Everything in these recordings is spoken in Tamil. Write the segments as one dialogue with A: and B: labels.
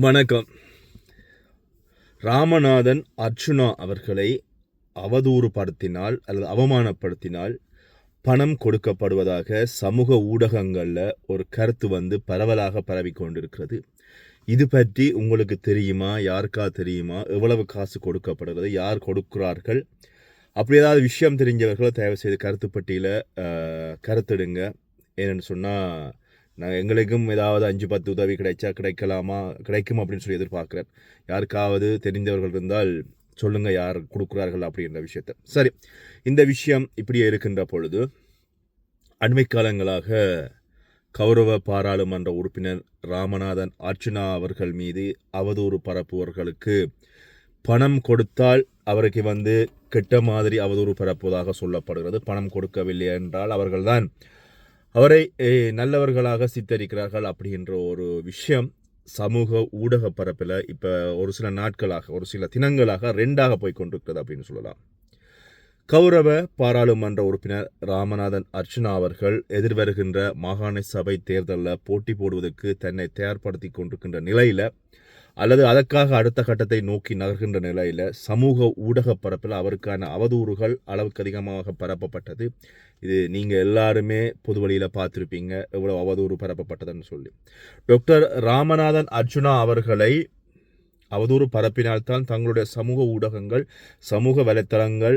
A: வணக்கம். ராமநாதன் அர்ச்சுனா அவர்களை அவதூறுபடுத்தினால் அல்லது அவமானப்படுத்தினால் பணம் கொடுக்கப்படுவதாக சமூக ஊடகங்களில் ஒரு கருத்து வந்து பரவலாக பரவி கொண்டிருக்கிறது. இது பற்றி உங்களுக்கு தெரியுமா? யாருக்கா தெரியுமா? எவ்வளவு காசு கொடுக்கப்படுகிறது? யார் கொடுக்கிறார்கள்? அப்படி ஏதாவது விஷயம் தெரிஞ்சவர்கள் தயவு செய்து கருத்துப்பட்டியில் கருத்துடுங்க. ஏன்னு சொன்னால் நான் எங்களுக்கும் ஏதாவது அஞ்சு பத்து உதவி கிடைச்சா கிடைக்கலாமா? கிடைக்கும் அப்படின்னு சொல்லி எதிர்பார்க்குறேன் யாருக்காவது தெரிந்தவர்கள் இருந்தால் சொல்லுங்கள் யார் கொடுக்குறார்கள் அப்படின்ற விஷயத்த. சரி இந்த விஷயம் இப்படியே இருக்கின்ற பொழுது அண்மை காலங்களாக கௌரவ பாராளுமன்ற உறுப்பினர் ராமநாதன் அர்ச்சனா அவர்கள் மீது அவதூறு பரப்புவர்களுக்கு பணம் கொடுத்தால் அவருக்கு வந்து கெட்ட மாதிரி அவதூறு பரப்புவதாக சொல்லப்படுகிறது. பணம் கொடுக்கவில்லை என்றால் அவர்கள்தான் அவரை நல்லவர்களாக சித்தரிக்கிறார்கள் அப்படின்ற ஒரு விஷயம் சமூக ஊடக பரப்பில் இப்போ ஒரு சில நாட்களாக ஒரு சில தினங்களாக ரெண்டாக போய் கொண்டிருக்கிறது அப்படின்னு சொல்லலாம். கௌரவ பாராளுமன்ற உறுப்பினர் ராமநாதன் அர்ச்சனா அவர்கள் எதிர்வருகின்ற மாகாண சபை தேர்தலில் போட்டி போடுவதற்கு தன்னை தயார்படுத்தி கொண்டிருக்கின்ற நிலையில் அல்லது அதற்காக அடுத்த கட்டத்தை நோக்கி நகர்கின்ற நிலையில் சமூக ஊடக பரப்பில் அவருக்கான அவதூறுகள் அளவுக்கு அதிகமாக பரப்பப்பட்டது. இது நீங்கள் எல்லாருமே பொது வழியில் பார்த்துருப்பீங்க. எவ்வளோ அவதூறு பரப்பப்பட்டதுன்னு சொல்லி. டாக்டர் ராமநாதன் அர்ஜுனா அவர்களை அவதூறு பரப்பினால்தான் தங்களுடைய சமூக ஊடகங்கள் சமூக வலைத்தளங்கள்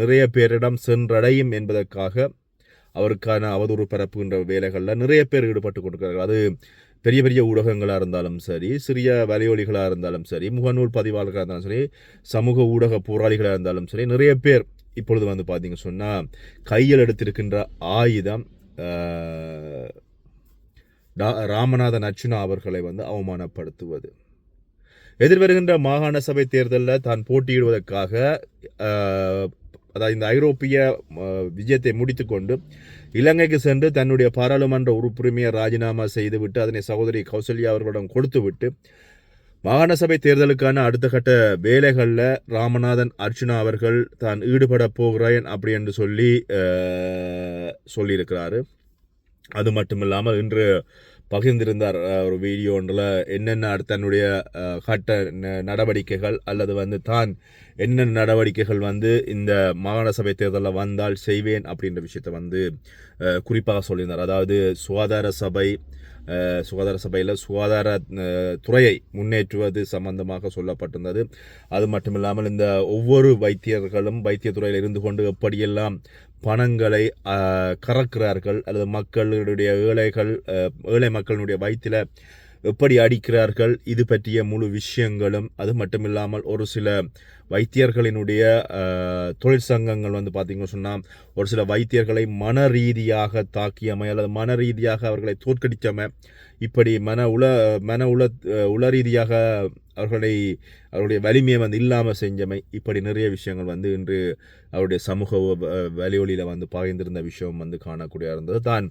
A: நிறைய பேரிடம் சென்றடையும் என்பதற்காக அவருக்கான அவதூறு பரப்புகின்ற வேலைகளில் நிறைய பேர் ஈடுபட்டு கொண்டிருக்கிறார்கள். அது பெரிய பெரிய ஊடகங்களாக இருந்தாலும் சரி சிறிய வலையொலிகளாக இருந்தாலும் சரி முகநூல் பதிவாளர்களாக இருந்தாலும் சரி சமூக ஊடக போராளிகளாக இருந்தாலும் சரி நிறைய பேர் இப்பொழுது வந்து பார்த்தீங்க சொன்னால் கையில் எடுத்திருக்கின்ற ஆயுதம் ராமநாதன் அர்ச்சுனா அவர்களை வந்து அவமானப்படுத்துவது. எதிர்வருகின்ற மாகாண சபை தேர்தலில் தான் போட்டியிடுவதற்காக அதாவது இந்த ஐரோப்பிய விஜயத்தை முடித்துக்கொண்டு இலங்கைக்கு சென்று தன்னுடைய பாராளுமன்ற உறுப்புரிமையை ராஜினாமா செய்துவிட்டு அதனை சகோதரி கௌசல்யா அவர்களிடம் கொடுத்துவிட்டு மாகாண சபை தேர்தலுக்கான அடுத்த கட்ட வேலைகளில் ராமநாதன் அர்ச்சுனா அவர்கள் தான் ஈடுபட போகிறேன் அப்படி என்று சொல்லி சொல்லியிருக்கிறாரு. அது மட்டும் இல்லாமல் இன்று பகிர்ந்திருந்தார் ஒரு வீடியோ ஒன்றில் என்னென்ன தன்னுடைய கட்ட நடவடிக்கைகள் அல்லது வந்து தான் என்னென்ன நடவடிக்கைகள் வந்து இந்த மாகாண சபை தேர்தலில் வந்தால் செய்வேன் அப்படின்ற விஷயத்த வந்து குறிப்பாக சொல்லியிருந்தார். அதாவது சுகாதார சபை சுகாதார சபையில் சுகாதார துறையை முன்னேற்றுவது சம்பந்தமாக சொல்லப்பட்டிருந்தது. அது மட்டும் இல்லாமல் இந்த ஒவ்வொரு வைத்தியர்களும் வைத்தியத்துறையில் இருந்து கொண்டு எப்படியெல்லாம் பணங்களை கறக்கிறார்கள் அல்லது மக்களுடைய ஏழைகள் ஏழை மக்களுடைய வயிற்றில் எப்படி அடிக்கிறார்கள் இது பற்றிய முழு விஷயங்களும் அது மட்டுமில்லாமல் ஒரு சில வைத்தியர்களினுடைய தொழிற்சங்கங்கள் வந்து பார்த்திங்கன்னு சொன்னால் ஒரு சில வைத்தியர்களை மன ரீதியாக தாக்கியமை அல்லது மன ரீதியாக அவர்களை தோற்கடித்தமை இப்படி மன உள மன உள உள ரீதியாக அவர்களை அவருடைய வலிமையை வந்து இல்லாமல் செஞ்சமை இப்படி நிறைய விஷயங்கள் வந்து இன்று அவருடைய சமூக வலியொலியில் வந்து பாய்ந்திருந்த விஷயம் வந்து காணக்கூடிய இருந்தது. தான்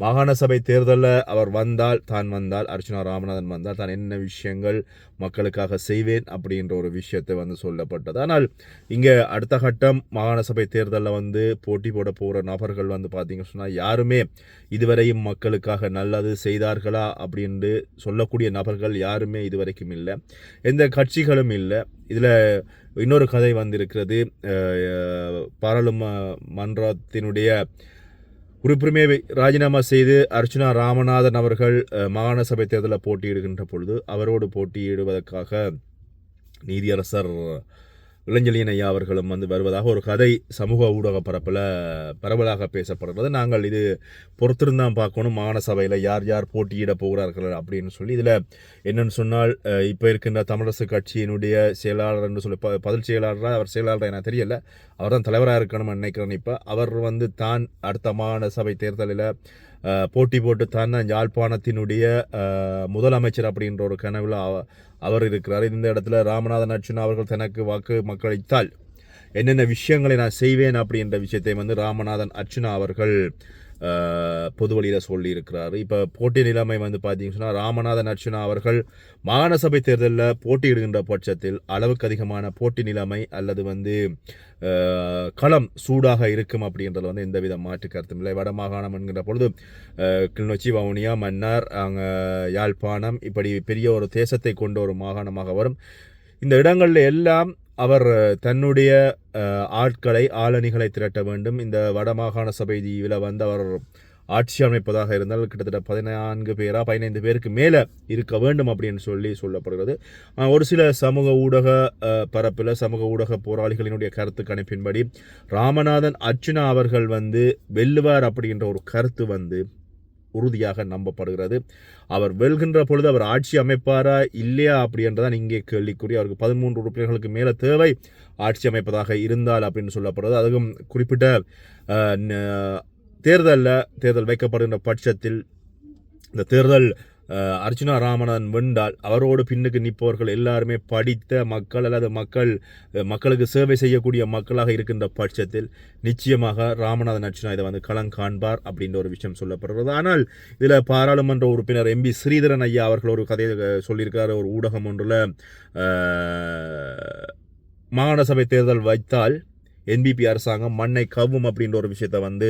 A: மாகாண சபை தேர்தலில் அவர் வந்தால் தான் வந்தால் அர்ச்சனா ராமநாதன் வந்தால் தான் என்ன விஷயங்கள் மக்களுக்காக செய்வேன் அப்படின்ற ஒரு விஷயத்தை வந்து சொல்லப்பட்டது. ஆனால் இங்கே அடுத்த கட்டம் மாகாண சபை தேர்தலில் வந்து போட்டி போட போகிற நபர்கள் வந்து பார்த்தீங்க சொன்னால் யாருமே இதுவரையும் மக்களுக்காக நல்லது செய்தார்களா அப்படின்ட்டு சொல்லக்கூடிய நபர்கள் யாருமே இதுவரைக்கும் இல்லை. எந்த கட்சிகளும் இல்லை. இதில் இன்னொரு கதை வந்திருக்கிறது பாராளுமன்றத்தினுடைய உறுப்புரிமையை ராஜினாமா செய்து அர்ச்சுனா ராமநாதன் அவர்கள் மாகாண சபை தேர்தலில் போட்டியிடுகின்ற பொழுது அவரோடு போட்டியிடுவதற்காக நீதியரசர் இளஞ்சலியன் ஐயா அவர்களும் வந்து வருவதாக ஒரு கதை சமூக ஊடக பரப்பில் பரவலாக பேசப்படுகிறது. நாங்கள் இது பொறுத்திருந்தான் பார்க்கணும். மாகாண சபையில் யார் யார் போட்டியிட போகிறார்கள் அப்படின்னு சொல்லி இதில் என்னென்னு சொன்னால் இப்போ இருக்கின்ற தமிழரசு கட்சியினுடைய செயலாளர் என்று சொல்லி பதில் செயலாளராக அவர் செயலாளர் என தெரியல. அவர் தான் தலைவராக இருக்கணும்னு நினைக்கிறேன் இப்போ. அவர் வந்து தான் அடுத்த மாகாண சபை தேர்தலில் போட்டி போட்டு தான் யாழ்ப்பாணத்தினுடைய முதலமைச்சர் அப்படின்ற ஒரு கனவில் அவர் இருக்கிறார். இந்த இடத்துல ராமநாதன் அர்ச்சுனா அவர்கள் தனக்கு வாக்கு மக்களித்தால் என்னென்ன விஷயங்களை நான் செய்வேன் அப்படின்ற விஷயத்தை வந்து ராமநாதன் அர்ச்சுனா அவர்கள் பொது வழியில் சொல்லியிருக்கிறாரு. இப்போ போட்டி நிலைமை வந்து பார்த்தீங்கன்னு சொன்னால் ராமநாதன் அர்ச்சுனா அவர்கள் மாகாண சபை தேர்தலில் போட்டியிடுகின்ற பட்சத்தில் அளவுக்கு அதிகமான போட்டி நிலைமை அல்லது வந்து களம் சூடாக இருக்கும் அப்படின்றதுல வந்து எந்தவித மாற்று கருத்தும் இல்லை. வட மாகாணம் என்கின்ற பொழுது கிளிநொச்சி வவுனியா மன்னார் அங்கே யாழ்ப்பாணம் இப்படி பெரிய ஒரு தேசத்தை கொண்ட ஒரு மாகாணமாக வரும். இந்த இடங்களில் எல்லாம் அவர் தன்னுடைய ஆட்களை ஆளணிகளை திரட்ட வேண்டும். இந்த வடமாகாண சபை தீவில் வந்து அவர் ஆட்சி அமைப்பதாக இருந்தால் கிட்டத்தட்ட பதினான்கு பேரா பதினைந்து பேருக்கு மேலே இருக்க வேண்டும் அப்படின்னு சொல்லி சொல்லப்படுகிறது. ஒரு சில சமூக ஊடக பரப்பில் சமூக ஊடக போராளிகளினுடைய கருத்து கணிப்பின்படி ராமநாதன் அர்ச்சுனா அவர்கள் வந்து வெல்லுவார் அப்படின்ற ஒரு கருத்து வந்து உறுதியாக நம்பப்படுகிறது. அவர் வெல்கின்ற பொழுது அவர் ஆட்சி அமைப்பாரா இல்லையா அப்படின்றதான் இங்கே கேள்விக்குறி. அவருக்கு பதிமூன்று உறுப்பினர்களுக்கு மேலே தேவை ஆட்சி அமைப்பதாக இருந்தால் அப்படின்னு சொல்லப்படுறது அதுவும் குறிப்பிட்ட தேர்தலில் தேர்தல் வைக்கப்படுகின்ற பட்சத்தில் இந்த தேர்தல் அர்ச்சுனா ராமநாதன் வென்றால் அவரோடு பின்னுக்கு நிற்பவர்கள் எல்லாருமே படித்த மக்கள் அல்லது மக்கள் மக்களுக்கு சேவை செய்யக்கூடிய மக்களாக இருக்கின்ற பட்சத்தில் நிச்சயமாக ராமநாதன் அர்ச்சுனா இதை வந்து களம் காண்பார் அப்படின்ற ஒரு விஷயம் சொல்லப்படுகிறது. ஆனால் இதில் பாராளுமன்ற உறுப்பினர் எம்பி ஸ்ரீதரன் ஐயா அவர்கள் ஒரு கதையை சொல்லியிருக்கார் சொல்லியிருக்காரு. ஒரு ஊடகம் ஒன்றில் மாகாண சபை தேர்தல் வைத்தால் என்பிபி அரசாங்கம் மண்ணை கவ்வும் அப்படின்ற ஒரு விஷயத்த வந்து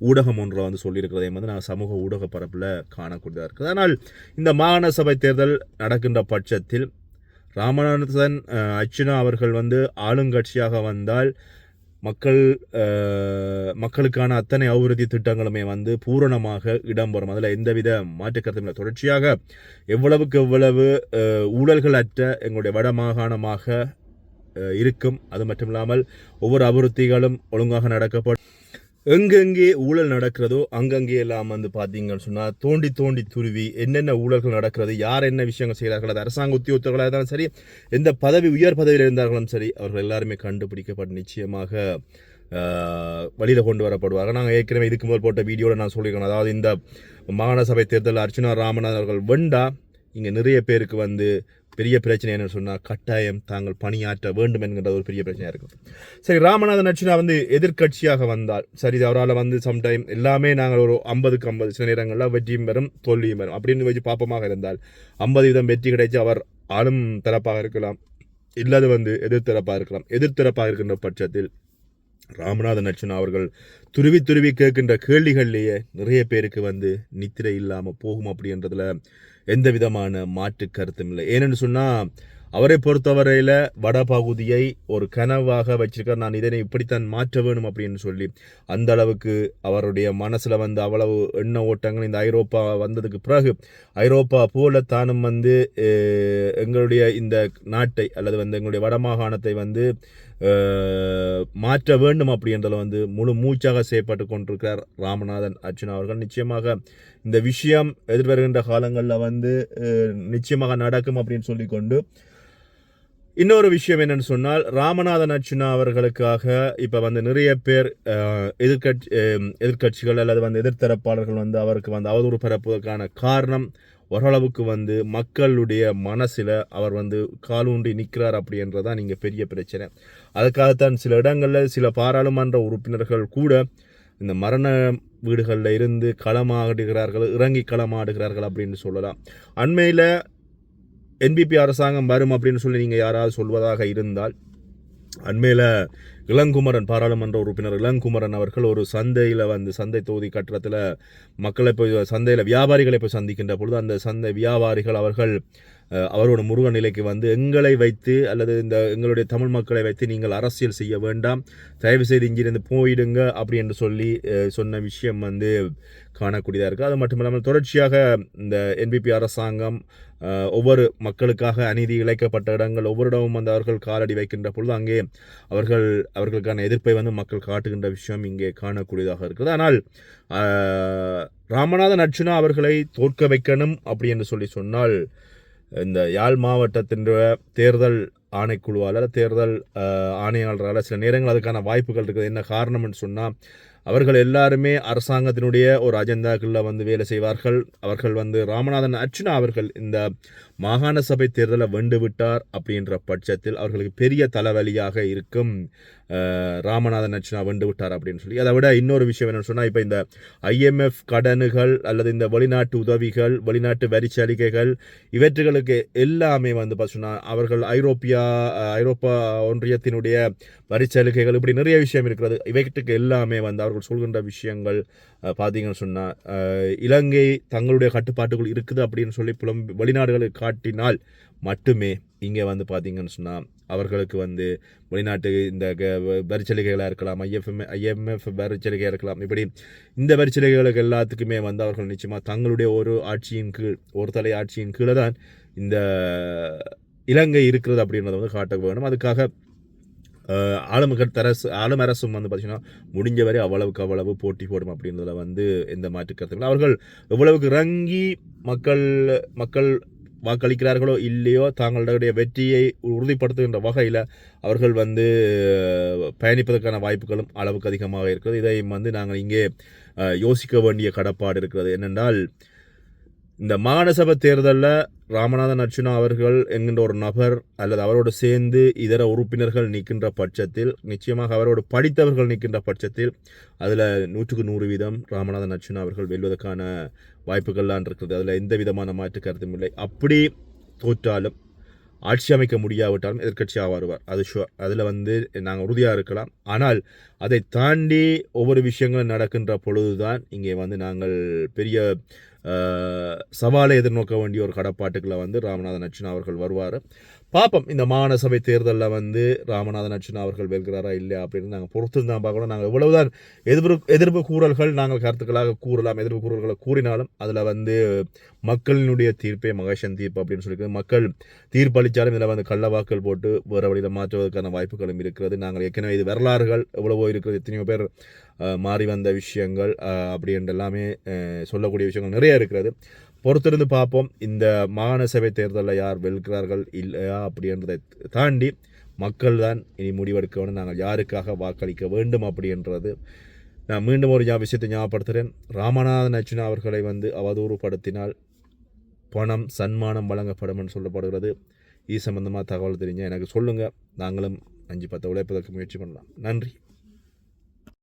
A: ஊடகம் ஒன்றில் வந்து சொல்லியிருக்கிறதையும் வந்து நான் சமூக ஊடக பரப்பில் காணக்கூடியதாக இருக்குது. ஆனால் இந்த மாகாண சபை தேர்தல் நடக்கின்ற பட்சத்தில் ராமநாதன் அர்ச்சுனா அவர்கள் வந்து ஆளுங்கட்சியாக வந்தால் மக்கள் மக்களுக்கான அத்தனை அபிவிருத்தி திட்டங்களுமே வந்து பூரணமாக இடம்பெறும். அதில் எந்தவித மாற்றுக்கருத்தும் இல்லை. தொடர்ச்சியாக எவ்வளவுக்கு எவ்வளவு ஊழல்கள் அற்ற எங்களுடைய வட மாகாணமாக இருக்கும். அது மட்டும் இல்லாமல் ஒவ்வொரு அபிவிருத்திகளும் ஒழுங்காக நடக்கப்படும் எங்கெங்கே ஊழல் நடக்கிறதோ அங்கங்கே எல்லாம் வந்து பார்த்தீங்கன்னு சொன்னால் தோண்டி தோண்டி துருவி என்னென்ன ஊழல்கள் நடக்கிறது யார் என்ன விஷயங்கள் செய்கிறார்கள் அது அரசாங்க உத்தியோகத்தர்களாக இருந்தாலும் சரி எந்த பதவி உயர் பதவியில் இருந்தார்களும் சரி அவர்கள் எல்லாருமே கண்டுபிடிக்கப்பட்டு நிச்சயமாக வழியில் கொண்டு வரப்படுவார்கள். நாங்கள் ஏற்கனவே இதுக்கு முதல் போட்ட வீடியோவில் நான் சொல்லியிருக்கேன். அதாவது இந்த மாகாண சபை தேர்தலில் அர்ச்சுனா ராமநாதன் அவர்கள் வெண்டா இங்கே நிறைய பேருக்கு வந்து பெரிய பிரச்சனை என்னன்னு சொன்னால் கட்டாயம் தாங்கள் பணியாற்ற வேண்டும் என்கின்ற ஒரு பெரிய பிரச்சனையாக இருக்கும். சரி ராமநாதன் அர்ச்சுனா வந்து எதிர்க்கட்சியாக வந்தால் சரி அவரால் வந்து சம்டைம் எல்லாமே நாங்கள் ஒரு ஐம்பதுக்கு ஐம்பது சில நேரங்களில் வெற்றியும் பெறும் தோல்வியும் பெறும் அப்படின்னு வச்சு பாப்பமாக இருந்தால் ஐம்பது வீதம் வெற்றி கிடைச்சு அவர் ஆளும் தரப்பாக இருக்கலாம் இல்லாது வந்து எதிர்த்தரப்பாக இருக்கலாம். எதிர்த்தரப்பாக இருக்கின்ற பட்சத்தில் ராமநாதன் அர்ச்சுனா அவர்கள் துருவி துருவி கேட்கின்ற கேள்விகள்லேயே நிறைய பேருக்கு வந்து நித்திரை இல்லாமல் போகும் அப்படின்றதுல எந்த விதமான மாற்று கருத்தும் இல்லை. ஏனென்னு சொன்னால் அவரை பொறுத்தவரையில் வட பகுதியை ஒரு கனவாக வச்சிருக்கார். நான் இதனை இப்படித்தான் மாற்ற வேணும் அப்படின்னு சொல்லி அந்த அளவுக்கு அவருடைய மனசில் வந்து அவ்வளவு எண்ண ஓட்டங்கள் இந்த ஐரோப்பா வந்ததுக்கு பிறகு ஐரோப்பா போல தானும் வந்து எங்களுடைய இந்த நாட்டை அல்லது வந்து எங்களுடைய வடமாகாணத்தை வந்து மாற்ற வேண்டும் அப்படின்றதுல வந்து முழு மூச்சாக செயற்பட்டு கொண்டிருக்கிறார் ராமநாதன் அர்ச்சுனா அவர்கள். நிச்சயமாக இந்த விஷயம் எதிர்வருகின்ற காலங்களில் வந்து நிச்சயமாக நடக்கும் அப்படின்னு சொல்லிக்கொண்டு இன்னொரு விஷயம் என்னன்னு சொன்னால் ராமநாதன் அர்ச்சுனா அவர்களுக்காக இப்போ வந்து நிறைய பேர் எதிர்கட்சி எதிர்கட்சிகள் எதிர்க்கட்சிகள் அல்லது வந்து எதிர்த்தரப்பாளர்கள் வந்து அவருக்கு வந்து அவதூறு பரப்புவதற்கான காரணம் ஓரளவுக்கு வந்து மக்களுடைய மனசில் அவர் வந்து காலூன்றி நிற்கிறார் அப்படின்றதான் நீங்கள் பெரிய பிரச்சனை. அதுக்காகத்தான் சில இடங்களில் சில பாராளுமன்ற உறுப்பினர்கள் கூட இந்த மரண வீடுகளில் இருந்து களமாடுகிறார்கள் இறங்கி களமாடுகிறார்கள் அப்படின்னு சொல்லலாம். அண்மையில் என்பிபி அரசாங்கம் வரும் அப்படின்னு சொல்லி நீங்கள் யாராவது சொல்வதாக இருந்தால் அண்மையில் இளங்குமரன் பாராளுமன்ற உறுப்பினர் இளங்குமரன் அவர்கள் ஒரு சந்தையில் வந்து சந்தை தொகுதி கட்டடத்தில் மக்களை போய் சந்தையில் வியாபாரிகளை போய் சந்திக்கின்ற பொழுது அந்த சந்தை வியாபாரிகள் அவர்கள் அவரோட முருகன் நிலைக்கு வந்து எங்களை வைத்து அல்லது இந்த எங்களுடைய தமிழ் மக்களை வைத்து நீங்கள் அரசியல் செய்ய வேண்டாம். தயவு செய்து இங்கிருந்து போயிடுங்க அப்படி என்று சொல்லி சொன்ன விஷயம் வந்து காணக்கூடியதாக இருக்குது அது மட்டும் இல்லாமல் தொடர்ச்சியாக இந்த என்பிபி அரசாங்கம் ஒவ்வொரு மக்களுக்காக அநீதி இழைக்கப்பட்ட இடங்கள் ஒவ்வொரு இடமும் வந்து அவர்கள் காலடி வைக்கின்ற பொழுது அங்கே அவர்கள் அவர்களுக்கான எதிர்ப்பை வந்து மக்கள் காட்டுகின்ற விஷயம் இங்கே காணக்கூடியதாக இருக்குது. ஆனால் ராமநாதன் அர்ஜுனா அவர்களை தோற்க வைக்கணும் அப்படி என்று சொல்லி சொன்னால் இந்த யாழ் மாவட்டத்தின் தேர்தல் ஆணைக்குழுவால் தேர்தல் ஆணையாளரால் சில நேரங்கள் அதுக்கான வாய்ப்புகள் இருக்குது. என்ன காரணம்னு சொன்னால் அவர்கள் எல்லாருமே அரசாங்கத்தினுடைய ஒரு அஜெண்டாக்களில் வந்து வேலை செய்வார்கள். அவர்கள் வந்து ராமநாதன் அர்ச்சுனா அவர்கள் இந்த மாகாண சபை தேர்தலை வெண்டு விட்டார் அப்படின்ற பட்சத்தில் அவர்களுக்கு பெரிய தலைவலியாக இருக்கும் ராமநாதன் அர்ச்சுனா வெண்டு விட்டார் அப்படின்னு சொல்லி. அதை விட இன்னொரு விஷயம் என்னென்னு சொன்னால் இப்போ இந்த ஐஎம்எஃப் கடனுகள் அல்லது இந்த வெளிநாட்டு உதவிகள் வெளிநாட்டு வரி சலுகைகள் இவற்றுகளுக்கு எல்லாமே வந்து பார்த்தோன்னா அவர்கள் ஐரோப்பியா ஐரோப்பா ஒன்றியத்தினுடைய வரி சலுகைகள் இப்படி நிறைய விஷயம் இருக்கிறது. இவைகளுக்கு எல்லாமே வந்து அவர்கள் சொல்கின்ற விஷயங்கள் பார்த்தீங்கன்னு சொன்னால் இலங்கை தங்களுடைய கட்டுப்பாட்டுக்குள் இருக்குது அப்படின்னு சொல்லி புலம் வெளிநாடுகளை காட்டினால் மட்டுமே இங்கே வந்து பார்த்தீங்கன்னு சொன்னால் அவர்களுக்கு வந்து வெளிநாட்டு இந்த க- வரிச்சலுகைகளாக இருக்கலாம் ஐஎஃப்எம் ஐஎம்எஃப் வரிச்சலுகையாக இருக்கலாம் இப்படி இந்த வரிச்சலுகைகளுக்கு எல்லாத்துக்குமே வந்து அவர்கள் நிச்சயமாக தங்களுடைய ஒரு ஆட்சியின் கீழ் ஒரு தலை ஆட்சியின் கீழே தான் இந்த இலங்கை இருக்கிறது அப்படின்றத வந்து காட்ட வேணும் அதுக்காக அஹ், தரசு ஆளும் அரசும் வந்து பார்த்தீங்கன்னா முடிஞ்ச வரை அவ்வளவுக்கு அவ்வளவு போட்டி போடும் அப்படின்றதுல வந்து எந்த மாற்று கருத்துக்கள் அவர்கள் எவ்வளவுக்கு இறங்கி மக்கள் மக்கள் வாக்களிக்கிறார்களோ இல்லையோ தங்களுடைய வெற்றியை உறுதிப்படுத்துகின்ற வகையில் அவர்கள் வந்து பயணிப்பதற்கான வாய்ப்புகளும் அளவுக்கு அதிகமாக இருக்கிறது. இதையும் வந்து நாங்கள் இங்கே யோசிக்க வேண்டிய கடப்பாடு இருக்கிறது. என்னென்றால் இந்த மாகாணசபை தேர்தலில் ராமநாதன் அர்ச்சுனா அவர்கள் என்கின்ற ஒரு நபர் அல்லது அவரோடு சேர்ந்து இதர உறுப்பினர்கள் நிற்கின்ற பட்சத்தில் நிச்சயமாக அவரோடு படித்தவர்கள் நிற்கின்ற பட்சத்தில் அதில் நூற்றுக்கு நூறு வீதம் ராமநாதன் அர்ச்சுனா அவர்கள் வெல்வதற்கான வாய்ப்புகள்லாம் இருக்கிறது அதில் எந்த விதமான மாற்று கருத்தும் இல்லை. அப்படி தோற்றாலும் ஆட்சி அமைக்க முடியாவிட்டாலும் எதிர்க்கட்சியாக வருவார். அது ஷுவர் அதில் வந்து நாங்கள் உறுதியாக இருக்கலாம். ஆனால் அதை தாண்டி ஒவ்வொரு விஷயங்களும் நடக்கின்ற பொழுதுதான் இங்கே வந்து நாங்கள் பெரிய சவாலை எதிர்நோக்க வேண்டிய ஒரு கடப்பாட்டுக்களை வந்து ராமநாதன் அர்ச்சுனா அவர்கள் வருவார். பார்ப்போம் இந்த மாகாண சபை தேர்தலில் வந்து ராமநாதன் அர்ச்சுனா அவர்கள் வெல்கிறாரா இல்லையா அப்படின்னு நாங்கள் பொறுத்து தான் பார்க்கணும் நாங்கள் எவ்வளவுதான் எதிர்ப்பு எதிர்ப்பு கூறல்கள் நாங்கள் கருத்துக்களாக கூறலாம் எதிர்ப்பு கூறல்களை கூறினாலும் அதில் வந்து மக்களினுடைய தீர்ப்பே மகேஷன் தீர்ப்பு அப்படின்னு சொல்லி மக்கள் தீர்ப்பளித்தாலும் இதில் வந்து கள்ளவாக்கள் போட்டு வேறு வழியில் மாற்றுவதற்கான வாய்ப்புகளும் இருக்கிறது. நாங்கள் ஏற்கனவே இது வரலாறுகள் எவ்வளவோ இருக்கிறது எத்தனையோ பேர் மாறி வந்த விஷயங்கள் அப்படி என்று எல்லாமே சொல்லக்கூடிய விஷயங்கள் நிறைய இருக்கிறது. பொறுத்திருந்து பார்ப்போம். இந்த மாகாண சபை தேர்தலில் யார் வெல்கிறார்கள் இல்லையா அப்படின்றதை தாண்டி மக்கள் தான் இனி முடிவெடுக்க வேண்டும் நாங்கள் யாருக்காக வாக்களிக்க வேண்டும் அப்படின்றது நான் மீண்டும் ஒரு விஷயத்தை ஞாபகப்படுத்துகிறேன் ராமநாதன் அர்ச்சுனா அவர்களை வந்து அவதூறுபடுத்தினால் பணம் சன்மானம் வழங்கப்படும் என்று சொல்லப்படுகிறது. இது சம்பந்தமாக தகவல் தெரிஞ்ச எனக்கு சொல்லுங்கள் நாங்களும் அஞ்சு பத்து உழைப்பதற்கு முயற்சி பண்ணலாம். நன்றி.